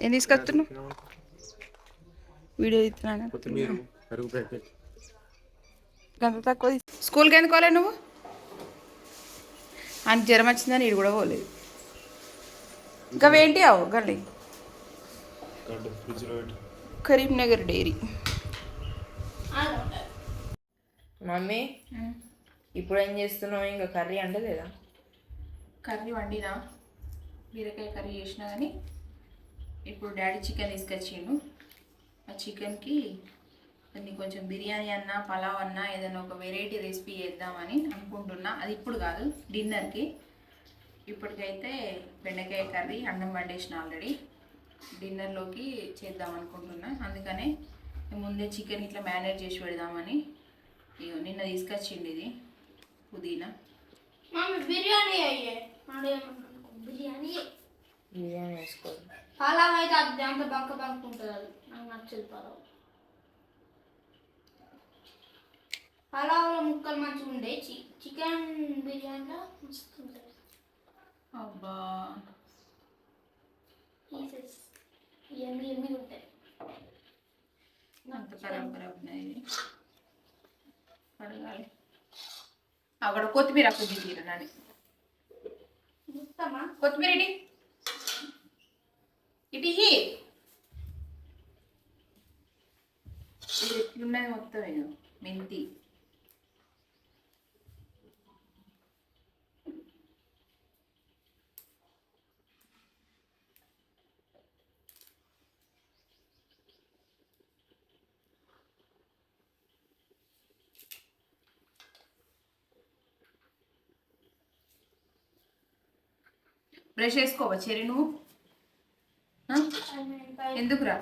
ఏం తీసుకొస్తున్నావు? వీడియో గంత తక్కువ స్కూల్కి ఎందుకు పోలే నువ్వు? అని జ్వరం వచ్చిందని ఇడు కూడా పోలేదు. ఇంకా ఏంటి అవు గల్లి కరీంనగర్ డైరీ. మమ్మీ ఇప్పుడు ఏం చేస్తున్నావు? ఇంకా కర్రీ అంటే లేదా కర్రీ వండినా. బీరకాయ కర్రీ చేసినా కానీ ఇప్పుడు డాడీ చికెన్ తీసుకొచ్చిండు. ఆ చికెన్కి దాన్ని కొంచెం బిర్యానీ అన్నా పలావ్ అన్నా ఏదైనా ఒక వెరైటీ రెసిపీ చేద్దామని అనుకుంటున్నా. అది ఇప్పుడు కాదు డిన్నర్కి. ఇప్పటికైతే బెండకాయ కర్రీ అన్నం వండేసిన ఆల్రెడీ. డిన్నర్లోకి చేద్దాం అనుకుంటున్నా. అందుకనే ముందే చికెన్ ఇట్లా మేనేజ్ చేసి పెడదామని నిన్న తీసుకొచ్చిండు ఇది పుదీనా. బిర్యానీ అయ్యే బిర్యానీ. బిర్యానీ వేసుకోవాలి. పలావ్ అయితే అది అంత బంక బంక ఉంటుంది అది. నాకు నచ్చదు పలావ్. పలావ్లో ముక్కలు మంచిగా ఉండే. చి- చికెన్ బిర్యానీలో మస్తు ఉంటుంది. అబ్బా. పీసెస్. ఎమ్మి ఎమ్మి ఉంటాయి. అంత ఖరాబ్ ఖరాబ్. కడగాలి అక్కడ కొత్తిమీర కొద్ది తీర నాని? కొత్తిమీర ఇటీ. ఇటు ఇది ఎట్లున్నది మొత్తం మెంతి. బ్రష్ వేసుకోవా చెరి నువ్వు? ఎందుకురా?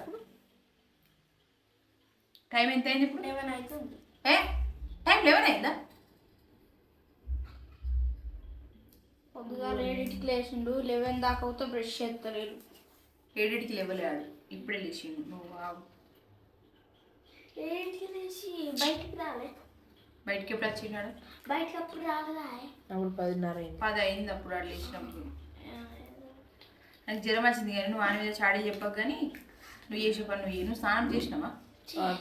టైం ఎంత అయింది ఇప్పుడు ఏ? టైం లెవెన్ అయిందా? పొద్దుగా ఏడింటికి లేచిండు లెవెన్ దాకా అవుతే బ్రష్ చేస్తలేరు ఏడింటికి లేవలేడు ఇప్పుడే లేచిండు. నువ్వు. ఏడింటికి లేచి బయటికి రాలే. బయటికి ఎప్పుడు వచ్చినాడు బయటకి అప్పుడు రాలే అప్పుడు పదిన్నర అయింది. పది అయింది అప్పుడు ఆడు లేచినప్పుడు. నాకు జ్వరం వచ్చింది కానీ నువ్వు ఆయన మీద చాడీ చెప్పకు కానీ నువ్వు చేసే పని నువ్వు. నువ్వు స్నానం చేసినావా?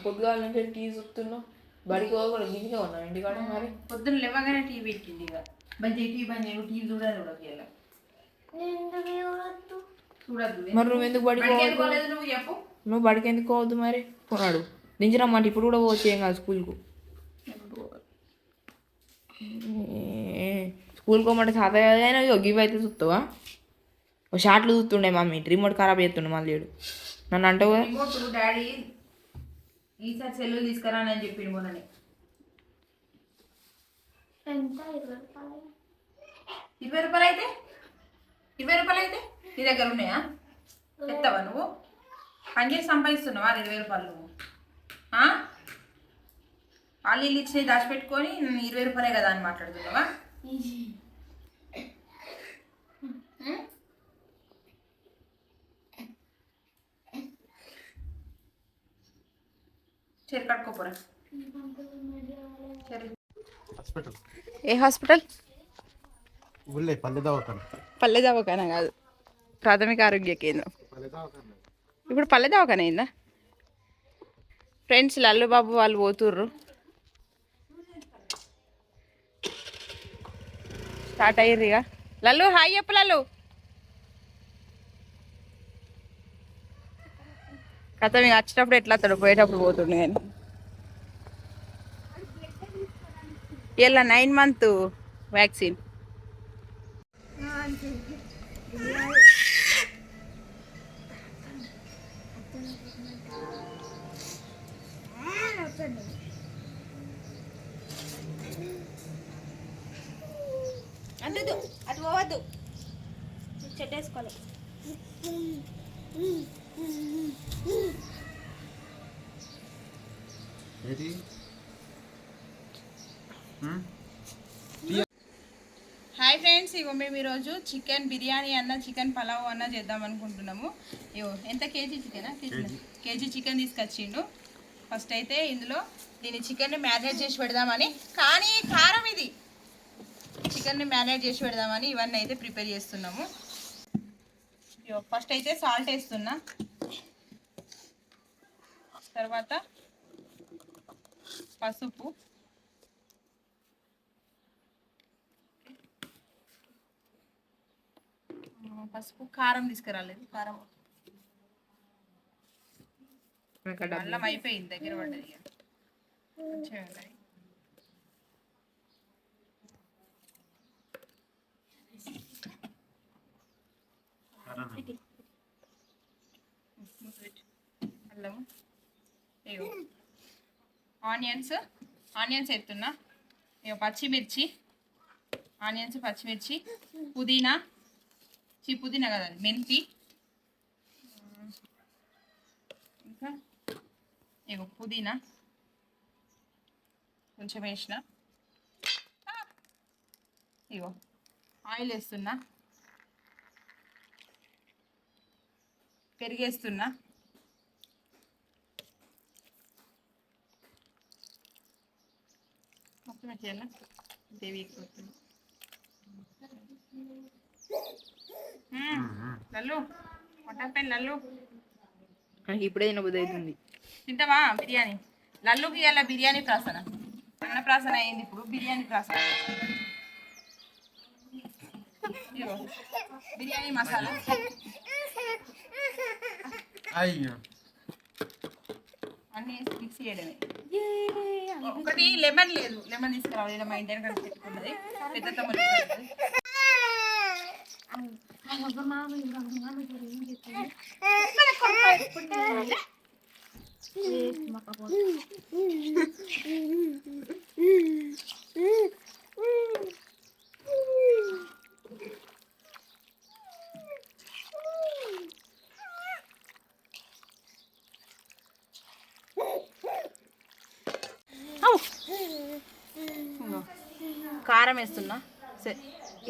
పొద్దుగాల నుంచి టీ చూస్తున్నావు బడికి పోకూడదు గింజగా ఉన్నావు ఇంటికాడ మరి. పొద్దున్న లేవగానే టీవీ పెట్టింది ఇక. బంద్ చేయి టీవీ బంద్ చేయి. టీవీ చూడాలి చూడకి చూడొద్దు? మరి నువ్వు ఎందుకు బడికి పోలేదు నువ్వు చెప్పు. నువ్వు బడికి ఎందుకు పోవద్దు మరి? కొన్నాడు దించిరమ్మంటే ఇప్పుడు కూడా పోవచ్చు ఏం కాదు స్కూల్కు. స్కూల్కి పోమంటే అయినా గివ్ అయితే చూస్తావా ఓ షార్ట్లు చూస్తుండే మమ్మీ. రిమోట్ ఖరాబ్ చేస్తుండే మళ్ళీ లేడు నన్ను రిమోట్ డాడీ. ఈసారి సెల్లు తీసుకురా అని చెప్పిండు మొన్ననే. ఎంత? ఇరవై రూపాయలు. ఇరవై రూపాయలు అయితే? ఇరవై రూపాయలు అయితే నీ దగ్గర ఉన్నాయా? ఎత్తావా నువ్వు? పని చేసి సంపాదిస్తున్నావా ఇరవై రూపాయలు నువ్వు? ఆ? వాళ్ళు ఇల్లు ఇచ్చినవి దాచిపెట్టుకొని ఇరవై రూపాయలే కదా అని మాట్లాడుతున్నావా? చెరి కట్టుకోపోరా చెరి. హాస్పిటల్. ఏ హాస్పిటల్? ఊళ్ళే పల్లె దవాఖాన? పల్లె దవాఖానా కాదు. ప్రాథమిక ఆరోగ్య కేంద్రం. ఇప్పుడు పల్లె దవాఖాన అయిందా? ఫ్రెండ్స్ లల్లు బాబు వాళ్ళు పోతుర్రు. స్టార్ట్ అయ్యారు ఇక. లల్లు హాయ్ చెప్పు లల్లు. కథ మీకు వచ్చేటప్పుడు ఎట్లా అతడు? పోయేటప్పుడు పోతుండే కానీ ఇలా నైన్ మంత్ వ్యాక్సిన్. అందు అది పోవద్దు. చెట్టేసుకోవాలి. ఏది? హాయ్ ఫ్రెండ్స్ ఇగో మేము ఈరోజు చికెన్ బిర్యానీ అన్న చికెన్ పలావ్ అన్న చేద్దాం అనుకుంటున్నాము. ఇగో ఎంత కేజీ చికెనా? KG chicken. తీసుకొచ్చిండు. ఫస్ట్ అయితే ఇందులో దీని చికెన్ని మ్యారినేట్ చేసి పెడదామని. కానీ కారం ఇది. చికెన్ని మ్యారినేట్ చేసి పెడదామని ఇవన్నీ అయితే ప్రిపేర్ చేస్తున్నాము. ఫస్ట్ అయితే సాల్ట్ వేస్తున్నా. తర్వాత పసుపు. పసుపు కారం తీసుకురాలేదు. కారం. అల్లం అయిపోయింది దగ్గర పడ్డది. కొంచెం ఉన్నాయి. అల్లము ఇగో ఆనియన్స్ ఆనియన్స్ ఎత్తున్నా. ఇగో పచ్చిమిర్చి ఆనియన్స్ పచ్చిమిర్చి పుదీనా. చి పుదీనా కదా మెంతి. ఇంకా ఇగో పుదీనా. కొంచెం వేసిన. ఇగో ఆయిల్ వేస్తున్నా. పెరిగేస్తున్నా. వేసేయాలా దేవి ఎక్కుతుంది లల్లు మొట్టపల్లి లల్లు నాకు ఇప్పుడే తినబుద్ధి అవుతుంది తింటావా? బిర్యానీ. లల్లుకి ఇవాళ బిర్యానీ ప్రాసన. అన్న ప్రాసన అయింది ఇప్పుడు? బిర్యానీ ప్రాసన. బిర్యానీ మసాలా. అయ్యో. అన్ని మిక్స్ చేయడమే. ఒకటి లెమన్ లేదు. లెమన్ తీసుకురావాలి. మా ఇంటి వెనకాల పెట్టుకున్నది. పెద్ద తమ్ముడు పెట్టుకున్నది. ఇదిగో, కారం వేస్తున్నా. సే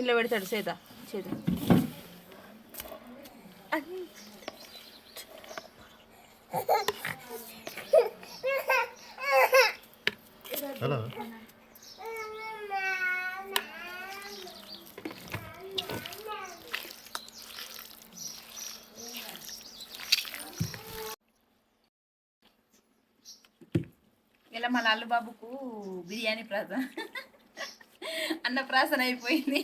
ఇలా పెడతాడు సేత చేత హలో. ఇలా మా లాల్ బాబుకు బిర్యానీ ప్రాసన అన్న ప్రాసన అయిపోయింది.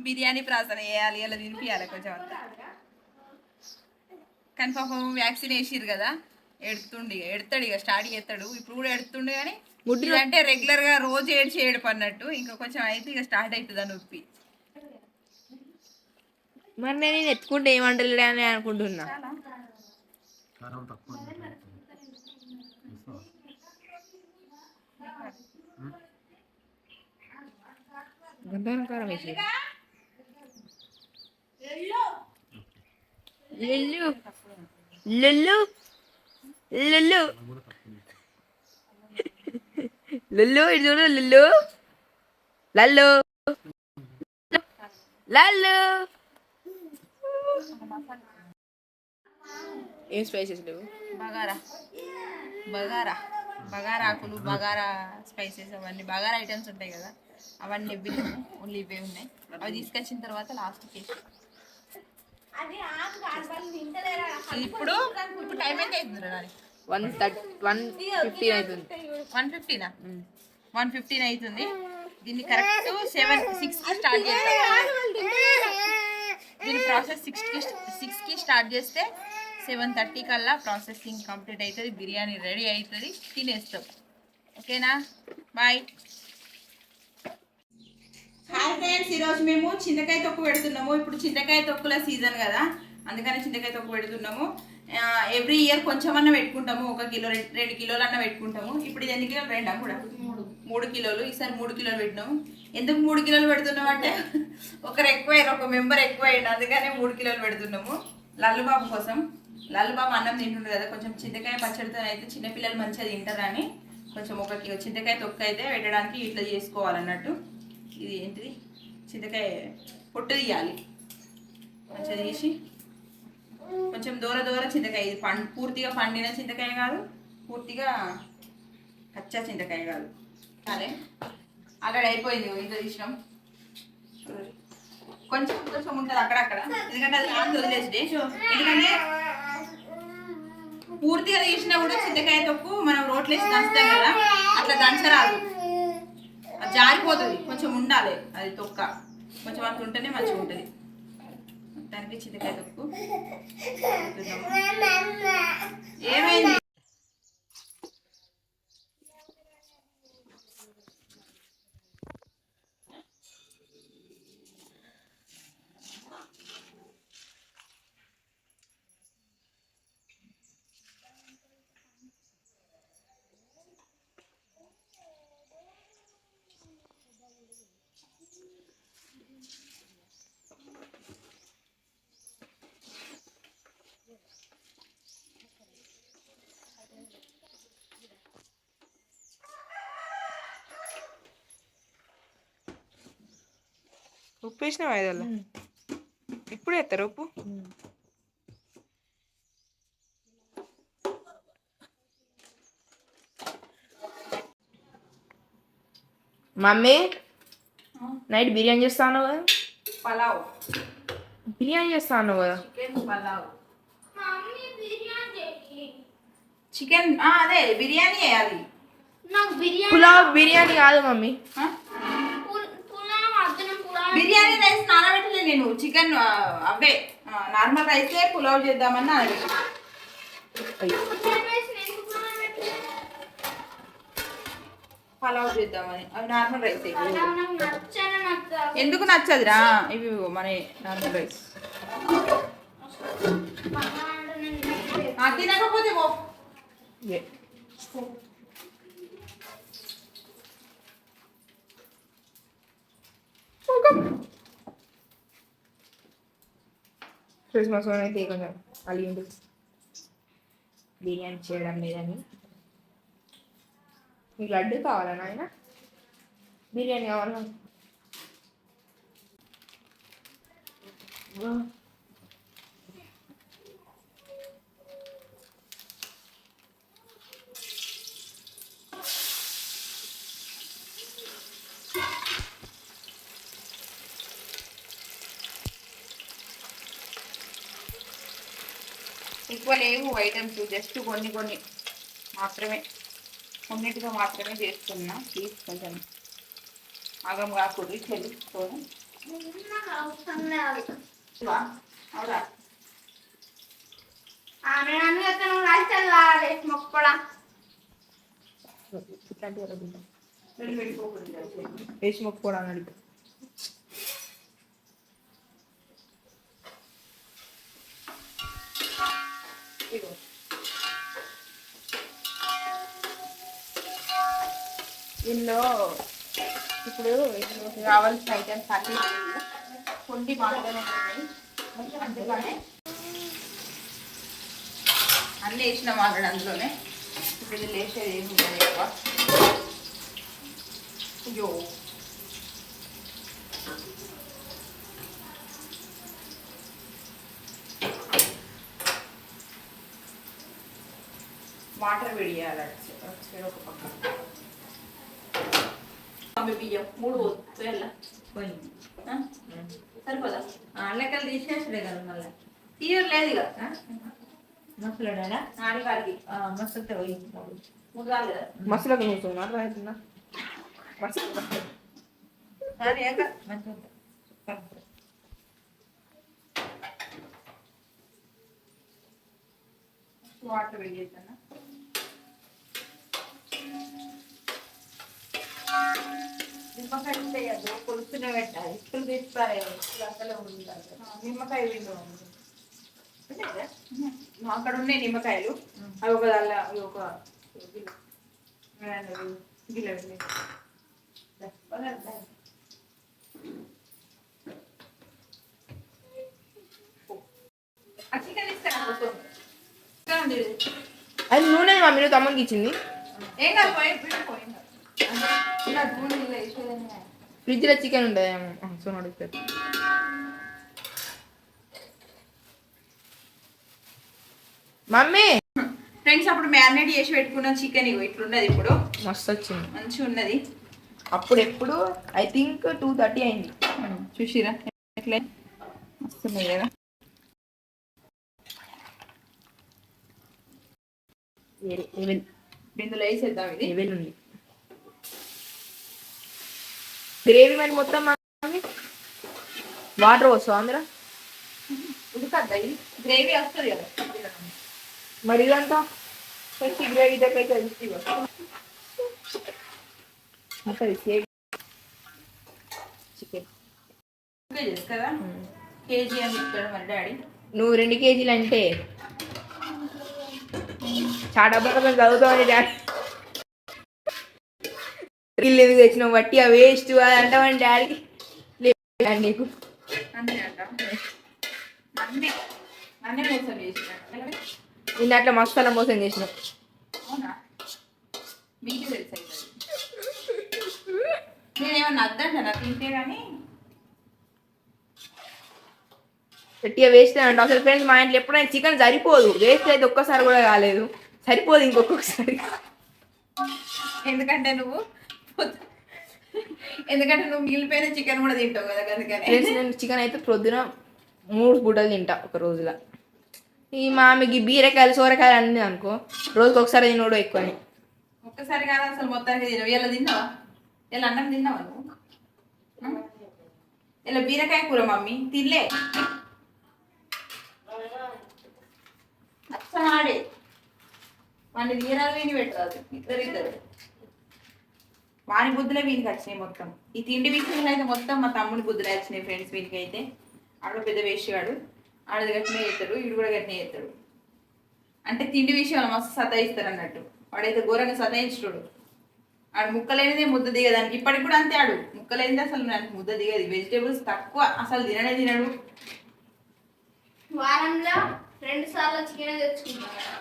బిర్యానీ ప్రాసన వేయాలి ఇలా తినిపించాలి కొంచెం అంతా. కానీ పాపం వ్యాక్సిన్ వేసిరు కదా ఎడుతుండి ఇక ఎడతాడు ఇక స్టార్ట్ చేస్తాడు. ఇప్పుడు కూడా ఎడుతుండు కానీ ముడ్డు- అంటే రెగ్యులర్గా రోజు ఏడ్చి ఏడుపు అన్నట్టు. ఇంకా కొంచెం అయితే ఇక స్టార్ట్ అవుతుంది ఆ నొప్పి. మరి నేను ఎత్తుకుంటే ఏమంటలే అని అనుకుంటున్నా కారం తక్కువ ఉంది. వేస్తావా? గంటన కారం వేసి లల్లు లల్లు. లల్లు. లల్లు ఇది చూడు లల్లు. లల్లు. లల్లు. ఏం స్పైసెస్ లేవు బగారా. బగారా. బగారా ఆకులు బగారా స్పైసెస్ అవన్నీ. బగారా ఐటమ్స్ ఉంటాయి కదా. అవన్నీ ఇవ్వి లేవు ఓన్లీ ఇవే ఉన్నాయి. అవి తీసుకొచ్చిన తర్వాత లాస్ట్కి వేసి ఇది ఇప్పుడు ఇప్పుడు టైం ఎంత అవుతుంది వన్ థర్టీ వన్ ఫిఫ్టీన్ అవుతుంది. వన్ ఫిఫ్టీనా? వన్ ఫిఫ్టీన్ అవుతుంది. దీన్ని కరెక్ట్ సెవెన్ సిక్స్కి స్టార్ట్ చేస్తాం దీని ప్రాసెస్ సిక్స్కి సిక్స్కి స్టార్ట్ చేస్తే సెవెన్ థర్టీ కల్లా ప్రాసెసింగ్ కంప్లీట్ అవుతుంది బిర్యానీ రెడీ అవుతుంది తినేస్తాం. ఓకేనా బాయ్ హాయ్ ఫ్రెండ్స్ ఈరోజు మేము చింతకాయ తొక్కు పెడుతున్నాము. ఇప్పుడు చింతకాయ తొక్కుల సీజన్ కదా. అందుకని చింతకాయ తొక్కు పెడుతున్నాము. ఎవ్రీ ఇయర్ కొంచెం అన్న పెట్టుకుంటాము. ఒక కిలో రెండు రెండు కిలోలు అన్న పెట్టుకుంటాము. ఇప్పుడు ఇది ఎన్ని కిలోలు? రెండా కూడా? మూడు. కిలోలు. ఈసారి మూడు కిలోలు పెట్టినాము. ఎందుకు మూడు కిలోలు పెడుతున్నాం అంటే ఒకరు ఎక్కువయ్యారు ఒక మెంబర్ ఎక్కువయ్యాడు అందుకనే మూడు కిలోలు పెడుతున్నాము. లల్లుబాబు కోసం. లల్లుబాబు అన్నం తింటుండు కదా. కొంచెం చింతకాయ పచ్చడితో అయితే చిన్నపిల్లలు మంచిగా తింటారని కొంచెం ఒక కిలో చింతకాయ తొక్కు అయితే పెట్టడానికి ఇట్లా చేసుకోవాలన్నట్టు. ఇది ఏంటిది? చింతకాయ పొట్టు తీయాలి. మంచిగా తీసి కొంచెం దూర దూర చింతకాయ. ఇది పం పూర్తిగా పండిన చింతకాయ కాదు పూర్తిగా కచ్చా చింతకాయ కాదు. సరే ఆల్రెడీ అయిపోయింది ఇంత తీసినాం. కొంచెం కొంచెం ఉంటుంది అక్కడక్కడ ఎందుకంటే అది లాంటి వదిలేసి ఎందుకంటే పూర్తిగా తీసినా కూడా చింతకాయ తొక్కు మనం రోట్లో వేసి దంచుతాం కదా అట్లా దంచరాదు. జారిపోతుంది కొంచెం ఉండాలి. అది తొక్క. కొంచెం అంత ఉంటేనే మంచిగా ఉంటుంది. మొత్తానికి చింతకాయ తొక్కు. ఏమైంది? ఉప్పు వేసినావా ఐదల్లా ఇప్పుడు వేస్తారు ఉప్పు? మమ్మీ నైట్ బిర్యానీ చేస్తాను కదా పలావ్. బిర్యానీ చేస్తాను కదా చికెన్ పలావ్. మమ్మీ బిర్యానీ చెయ్యి. చికెన్ అదే బిర్యానీ బిర్యానీ పులావ్ బిర్యానీ కాదు మమ్మీ. బిర్యానీ రైస్ నానబెట్టలే నేను. చికెన్ అవే. నార్మల్ రైసే పులావ్ చేద్దామని నానబెట్టలేదు? పలావ్ చేద్దామని. అవి నార్మల్ రైస్. ఎందుకు నచ్చదురా? ఇవి మన నార్మల్ రైస్. తినకపోతే పో ఏ. క్రిస్మస్ అయితే కొంచెం అలిగింది బిర్యానీ చేయడం లేదని. మీకు లడ్డు కావాలా నాయన? బిర్యానీ కావాలా? ఎక్కువ లేవు ఐటమ్స్ జస్ట్ కొన్ని కొన్ని మాత్రమే. కొన్నిటిగా మాత్రమే చేస్తున్నా. ప్లీజ్ కొంచెం ఆగం కాకూడదు. తెలుసుకోను. అవురా. ఆమె నన్ను మొక్కడా వేసి మొక్కుకోవడానికి అడిగి ఇదిగో. ఇందులో ఇప్పుడు ఇందులో కావాల్సిన ఐటమ్స్ అన్ని కొన్ని మాత్రమే ఉన్నాయి. అందుకనే అన్నీ వేసినాం ఆల్రెడీ అందులోనే. ఇప్పుడు ఇది లేచేది ఏమి ఉండదు అయ్యో. వాటర్ వేడియాలి. ఒక పక్క బియ్యం మూడు వేళ్ళ. ఆ? సరిపోదా? అల్లకలు తీసేసుడే కదా మళ్ళీ. తీయర్ లేదు ఇక మసలుడా ఆడికాడికి మసలుతో పోయి. మూడు రాదు కదా. మసలకు మసలు సరే అక్క మంచిగా వాటర్ వేడి చేస్తాను నిమ్మకాయ చేయద్దు పులుసునే పెట్టాలి. ఇప్పుడు తీసుకోవాలి అసలు ఉండాలి. నిమ్మకాయ విండు అక్కడ ఉన్నాయి నిమ్మకాయలు. అవి ఒక అవి ఒక. అది? నూనె మమ్మీ నువ్వు తమ్మునికి ఇచ్చింది. ఏం కాదు పోయి పోయి. ఫ్రిడ్జ్లో చికెన్ ఉంటుంది సోనాడు మమ్మీ ఫ్రెండ్స్ అప్పుడు మ్యారినేట్ చేసి పెట్టుకున్న చికెన్ ఇగో ఇట్లున్నది ఇప్పుడు మస్తు వచ్చింది మంచిగా ఉన్నది అప్పుడు ఎప్పుడు ఐ థింక్ టూ థర్టీ అయింది చూసిరా ఎట్లే వస్తున్నాయి కదా బిందులో వేసేద్దాం ఇది ఉంది గ్రేవీ మరి మొత్తం వాటర్ వస్తావు అందులో? గ్రేవీ వస్తుంది కదా. మరి ఇదంతా? ఫస్ట్ గ్రేవీ దగ్గర చికెన్. కదా కేజీ అని చెప్తాడు మరి డాడీ. నువ్వు రెండు కేజీలు అంటే. చాలా డబ్బులు చదువుతామని డాడీ. ఇల్లు ఎందుకు తెచ్చినావు వట్టి ఆ వేస్ట్ అది అంటామని డాడీ? లేదు నీకు. నన్నే చేసిన. అట్లా మసాలా మోసం చేసినావు అవునా? మీకు తెలుసు అయితే. నేనేమన్నా అద్దంట నా తింటే కానీ గట్టిగా వేస్ట్ అంట అసలు ఫ్రెండ్స్ మా ఇంట్లో ఎప్పుడైనా చికెన్ సరిపోదు. వేస్ట్ అయితే ఒక్కసారి కూడా కాలేదు. సరిపోదు ఇంకొకసారి. ఎందుకంటే నువ్వు ఎందుకంటే నువ్వు మిగిలిపోయిన చికెన్ కూడా తింటావు కదా అందుకని. ఫ్రెండ్స్ నేను చికెన్ అయితే ప్రొద్దున మూడు పూటలు తింటా ఒక రోజులో. ఈ మామికి బీరకాయలు సోరకాయలు అన్నీ అనుకో రోజుకి ఒకసారి తినోడు ఎక్కువని. ఒక్కసారి కాదు అసలు మొత్తానికి తినవు ఇలా తిన్నావా? ఇలా అన్నం తిన్నావా నువ్వు? ఇలా బీరకాయ కూర మమ్మీ? తినలే. అచ్చనాడే వాడిని వీని పెట్టరాదు. ఇద్దరు ఇద్దరు. వాని బుద్ధులే వీనికి వచ్చినాయి మొత్తం. ఈ తిండి విషయంలో అయితే మొత్తం మా తమ్ముడి బుద్ధులే వచ్చినాయి ఫ్రెండ్స్ వీనికి అయితే. ఆడ పెద్ద వేసేవాడు ఆడది గట్టినే చేస్తాడు వీడు కూడా గట్టినే చేస్తాడు. అంటే తిండి విషయంలో మస్తు సతాయిస్తారు అన్నట్టు. వాడైతే ఘోరంగా సతాయించుడు. ఆడు ముక్కలేనిదే ముద్ద దిగదానికి. ఇప్పటికి కూడా అంతే ఆడు. ముక్కలేనిదే అసలు నాకు ముద్ద దిగదు. వెజిటేబుల్స్ తక్కువ అసలు తిననే తినడు. వారంలో రెండు సార్లు చికెన్ తెచ్చుకుంటాను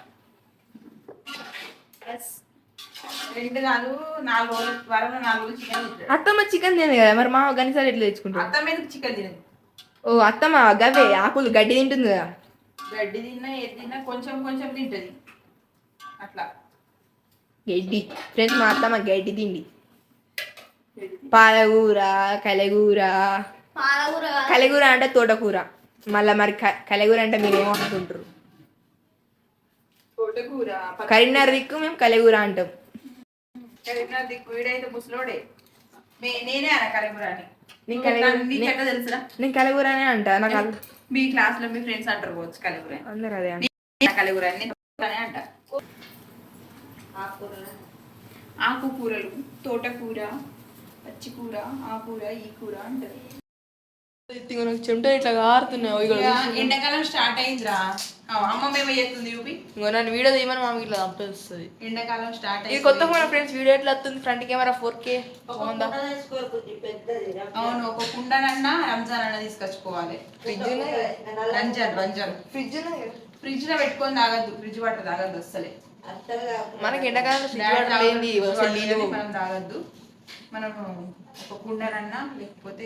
అత్తమ్మ చికెన్ తినదు కదా మరి మా గనిసారి ఎట్లా తెచ్చుకుంటారు అత్త మీద చికెన్ తినదు? ఓ అత్తమ్మ గవే ఆకులు గడ్డి తింటుంది కదా. గడ్డి తిన్నా ఏది తిన్నా కొంచెం కొంచెం తింటది. అట్లా. గడ్డి. ఫ్రెండ్స్ మా అత్తమ్మ గడ్డి తిండి పాలకూర కలగూర. కలగూర అంటే తోటకూర. మళ్ళీ మరి కలగూర అంటే మీరు ఏమనుకుంటారు తోటకూర కరీంనగర్ దిక్కు మేము కలగూర అంటాం. కరీంనగర్ దిక్కు వీడైతే ముసలోడే. నేనే అన్న కరీంనగర్ నేను కలగూర అనే అంటా నాకు మీ క్లాస్లో మీ ఫ్రెండ్స్ అంటారు పోవచ్చు కలీగుర అందరు అదే కలీగుర అంట. ఆకుకూరలు. ఆకుకూరలు తోటకూర పచ్చికూర ఆ కూర ఈ కూర అంటారు. ఇదిగో నాకు చెమట ఇట్లా ఇక ఎండాకాలం స్టార్ట్ అయిందిరా. అమ్మమ్మ ఏమో చేస్తుంది చూపి? ఇంకో నన్ను వీడియో తీయమని మామకి ఇట్లా చంపేస్తుంది ఎండాకాలం స్టార్ట్ ఇది కొత్త ఫోన్ ఫ్రెండ్స్ వీడియో ఎట్లా వస్తుంది? Front camera four K. అవును ఒక కుండనన్నా రంజాన్ అన్న తీసుకొచ్చుకోవాలి. ఫ్రిడ్జ్ రంజాన్ రంజాన్. ఫ్రిడ్జ్ ఫ్రిడ్జ్లో పెట్టుకొని తాగద్దు ఫ్రిడ్జ్ వాటర్ తాగద్దు అస్సలే. అంతగా మనకి ఎండాకాలం ఫ్రిడ్జ్ వాటర్ తాగొద్దు, మనం ఒక కుండనన్నా లేకపోతే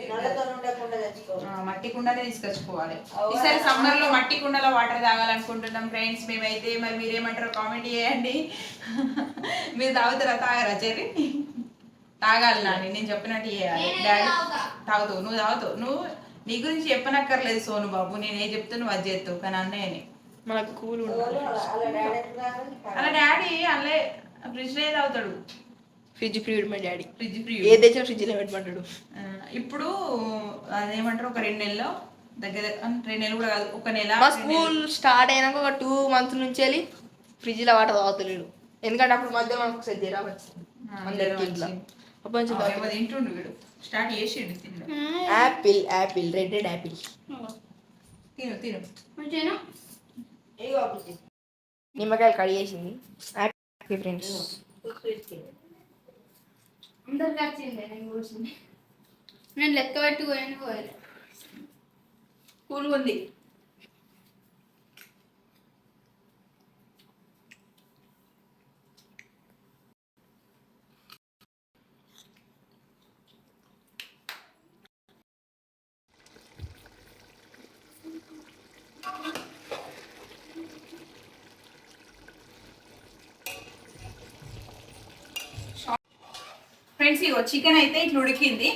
మట్టి కుండనే తీసుకొచ్చుకోవాలి. ఈసారి సమ్మర్లో మట్టి కుండలో వాటర్ తాగాలనుకుంటున్నాం ఫ్రెండ్స్ మేమైతే మరి మీరేమంటారో కామెంట్ చేయండి. మీరు తాగుతారా తాగరా చెర్రి? తాగాలి నాని నేను చెప్పినట్టు చేయాలి. డాడీ తాగుతావు నువ్వు తాగుతావు. నువ్వు నీ గురించి చెప్పనక్కర్లేదు సోను బాబు. నేను ఏ చెప్తే నువ్వు అది చేస్తావు. కానీ అన్నయ్యని. మనకు కూల్ ఉండాలి. అలా డాడీ అల్లే ఫ్రిడ్జ్లో తాగుతాడు. ఫ్రిడ్జ్ ప్రియుడు మా డాడీ ఫ్రిడ్జ్ ఫ్రీ ఏ తెచ్చినా ఫ్రిడ్జ్లో పెట్టమంటాడు ఇప్పుడు అదేమంటారు ఒక రెండు నెలలో దగ్గర రెండు నెలలు కూడా కాదు ఒక నెల మా. స్కూల్ స్టార్ట్ అయినాక ఒక టూ మంత్స్ నుంచి వెళ్ళి ఫ్రిడ్జ్లో వాటర్ తాగుతలేడు ఎందుకంటే అప్పుడు మధ్య మనకు ఒకసారి జ్వరం వచ్చింది అందరికి ఇంట్లో అప్పటి నుంచి తింటుండు వీడు స్టార్ట్ చేసిండు తినడం apple apple red red apple తిను తిను మంచిగా. నిమ్మకాయలు కడిగేసింది యాపిల్ ఫ్రెండ్స్. అందరికి వచ్చింది నేను కూర్చుంది నేను లెక్క పెట్టి పోయాను పోయలే. కూల్ ఫ్రెండ్స్ ఇగో చికెన్ అయితే ఇట్లా ఉడికింది.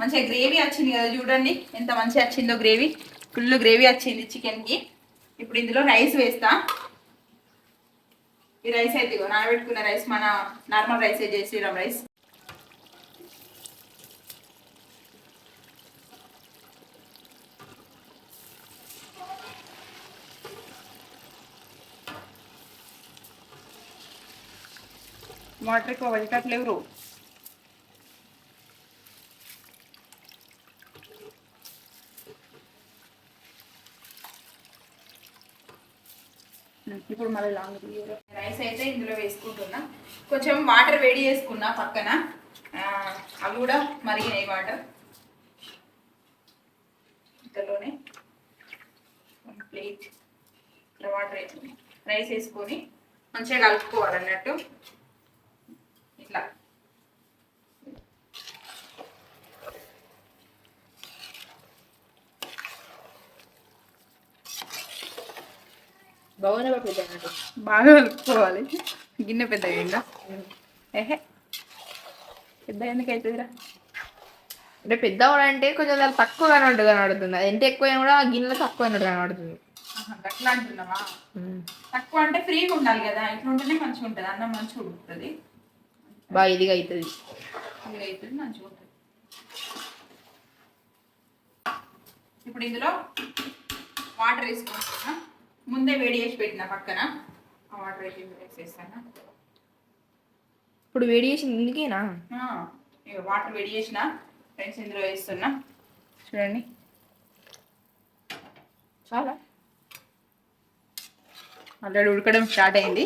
మంచిగా గ్రేవీ వచ్చింది కదా చూడండి. ఎంత మంచిగా వచ్చిందో గ్రేవీ ఫుల్ గ్రేవీ వచ్చింది చికెన్కి ఇప్పుడు ఇందులో రైస్ వేస్తా. ఈ రైస్ అయితే ఇగో నానబెట్టుకున్న రైస్ మన నార్మల్ రైస్ జై శ్రీరామ్ రైస్ వాటర్ ఎక్కువ వదిలేట్లేవు ఇప్పుడు మళ్ళీ లాంగ్ రైస్ అయితే ఇందులో వేసుకుంటున్నా. కొంచెం వాటర్ వేడి చేసుకున్నా పక్కన. అవి కూడా మరిగినాయి వాటర్. ఇంతలోనే ప్లేట్. ఇట్లా వాటర్ వేసుకుని రైస్ వేసుకొని మంచిగా కలుపుకోవాలన్నట్టు అన్నట్టు ఇట్లా బాబు పెద్ద. బాగా కలుపుకోవాలి. గిన్నె పెద్ద అయిందా? ఏహే. పెద్ద ఎందుకు అవుతుందిరా అంటే పెద్దవాడు అంటే కొంచెం చాలా తక్కువ కనబడుతుంది కనబడుతుంది. అది ఎంత ఎక్కువ కూడా ఆ గిన్నెలో తక్కువ అయినట్టు కనబడుతుంది. అట్లా అంటున్నావా? తక్కువ అంటే ఫ్రీగా ఉండాలి కదా ఇట్లా ఉంటేనే మంచిగా ఉంటుంది అన్నం మంచిగా ఉడుకుతుంది. బాగా ఇదిగా అవుతుంది ఫ్రీగా అవుతుంది మంచిగా ఉంటుంది ఇప్పుడు ఇందులో వాటర్ వేసుకుంటున్నా ముందే వేడి చేసి పెట్టిన పక్కన. ఆ వాటర్ వేసి వేసేస్తాను. ఇప్పుడు వేడి చేసింది ఇందుకేనా? వాటర్ వేడి చేసిన. ఫ్రెండ్స్ ఇందులో వేస్తున్నా. చూడండి. చాలా. ఆల్రెడీ ఉడకడం స్టార్ట్ అయింది.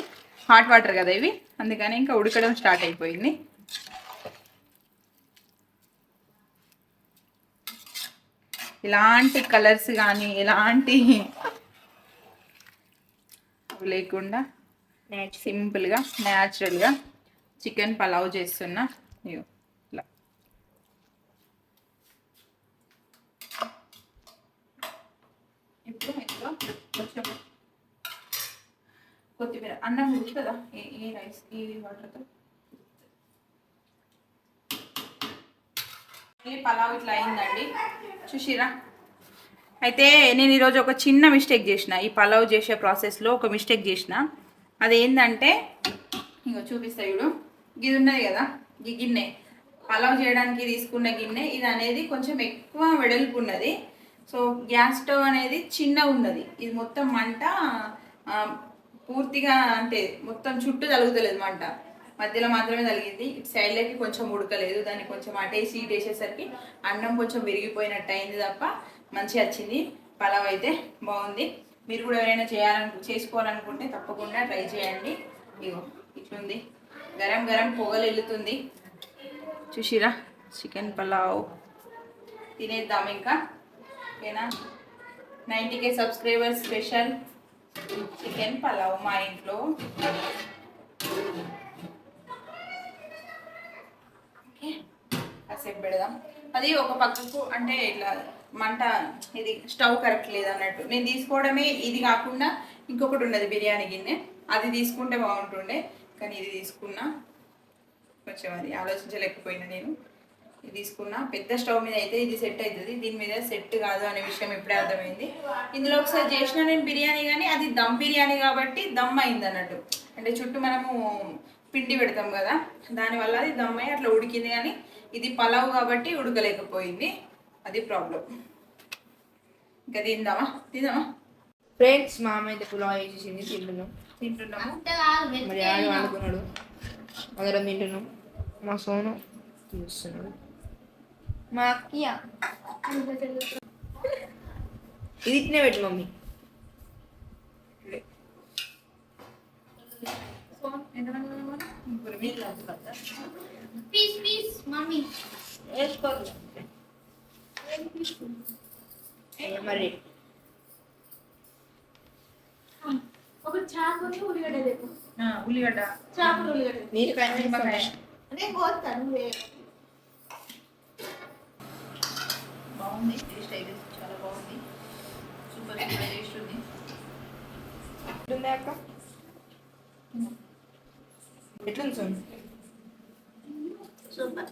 హాట్ వాటర్ కదా ఇవి. అందుకని ఇంకా ఉడకడం స్టార్ట్ అయిపోయింది. ఇలాంటి కలర్స్ కానీ ఎలాంటి లేకుండా సింపుల్గా న్యాచురల్గా చికెన్ పలావ్ చేస్తున్నా. ఇలా. ఇప్పుడు కొంచెం కొత్తిమీర అన్నం ఉడుతుందా ఏ ఏ రైస్ ఈ వాటర్తో. పలావ్ ఇట్లా అయిందండి. చూసిరా? అయితే నేను ఈరోజు ఒక చిన్న మిస్టేక్ చేసిన. ఈ పలావ్ చేసే ప్రాసెస్లో ఒక మిస్టేక్ చేసిన. అదేంటంటే ఇంకో చూపిస్తా చూడు. ఇది ఉన్నది కదా? ఈ గిన్నె. పలావ్ చేయడానికి తీసుకున్న గిన్నె. ఇది అనేది కొంచెం ఎక్కువ వెడల్పు ఉన్నది. సో గ్యాస్ స్టవ్ అనేది చిన్న ఉన్నది. ఇది మొత్తం మంట పూర్తిగా అంటే మొత్తం చుట్టూ తలుగుతలేదు మంట. మధ్యలో మాత్రమే తలిగింది ఇటు సైడ్లోకి కొంచెం ఉడకలేదు. దాన్ని కొంచెం అటేసి ఇటు వేసేసరికి అన్నం కొంచెం విరిగిపోయినట్టు అయింది తప్ప మంచిగా వచ్చింది. పలావ్ అయితే బాగుంది. మీరు కూడా ఎవరైనా చేయాలను చేసుకోవాలనుకుంటే తప్పకుండా ట్రై చేయండి. ఇగో ఇట్లుంది. గరం గరం పొగలు వెళ్తుంది చూసిరా? చికెన్ పలావ్. తినేద్దాం ఇంకా. ఓకేనా? Ninety K subscribers special chicken pulao మా ఇంట్లో. ఓకే. కాసేపు పెడదాం. అది ఒక పక్కకు అంటే ఇట్లా మంట ఇది స్టవ్ కరెక్ట్ లేదు అన్నట్టు నేను తీసుకోవడమే ఇది కాకుండా ఇంకొకటి ఉన్నది బిర్యానీ గిన్నె. అది తీసుకుంటే బాగుంటుండే కానీ ఇది తీసుకున్నా కొంచెం అది ఆలోచించలేకపోయినా నేను. ఇది తీసుకున్నా. పెద్ద స్టవ్ మీద అయితే ఇది సెట్ అవుతుంది. దీని మీద సెట్ కాదు అనే విషయం ఇప్పుడే అర్థమైంది. ఇందులో ఒకసారి చేసిన నేను బిర్యానీ కానీ అది దమ్ బిర్యానీ కాబట్టి దమ్ అయింది అన్నట్టు అంటే చుట్టూ మనము పిండి పెడతాం కదా దానివల్ల అది దమ్ అయ్యి అట్లా ఉడికింది కానీ ఇది పలావ్ కాబట్టి ఉడకలేకపోయింది. అది ప్రాబ్లం ఇంకా తిందామా? తిందామా? ఫ్రెండ్స్ మా అమ్మ అయితే పులావ్ వేసేసింది తింటున్నాం. తింటున్నాము. మరి ఆడు వండుకున్నాడు. అందరం తింటున్నాం. మా సోను చూస్తున్నాడు మా అక్కయ్య ఇది ఇట్నే పెట్టు మమ్మీ. పీస్ పీస్ మమ్మీ అయ్యా మరి? ఒక చాకు ఉల్లిగడ్డ ఆ, ఉల్లిగడ్డ. చాకు ఉల్లిగడ్డ మీరు కానీ నిమ్మకాయ నేను కోస్తాను బాగుంది టేస్ట్ అయితే చాలా బాగుంది. సూపర్ సూపర్ టేస్ట్ ఉంది. ఎట్లుంది అక్క? ఎట్లుంది സൂപ്പർ.